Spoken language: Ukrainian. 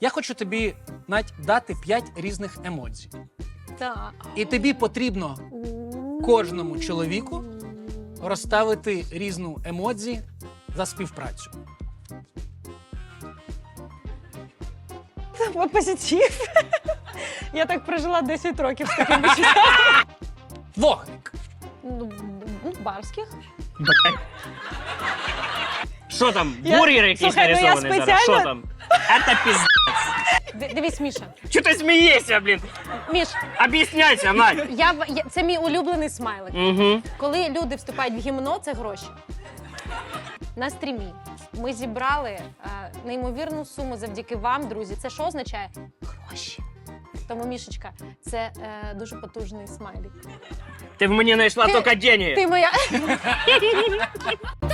Я хочу тобі Надь, дати 5 різних емодзі. Так. І тобі потрібно кожному чоловіку розставити різну емодзі за співпрацю. Позитив. Я так прожила 10 років з таким відчуттям. Вогник. Ну, ну, барських. Що там? Я- Бургер якийсь Слухай, ну я нарисований зараз? Що спеціально- там? Это пиздец. Ди- Дивись, Міша. Чого ти смієшся, блін? Міш, Об'ясняйся, Надь. я, в- я, це мій улюблений смайлик. Угу. Коли люди вступають в гімно, це гроші. На стрімі ми зібрали е, неймовірну суму завдяки вам, друзі. Це що означає? Гроші. Тому, Мішечка, це е, дуже потужний смайлик. Ти в мені знайшла Ти- тільки деньги. Ти моя.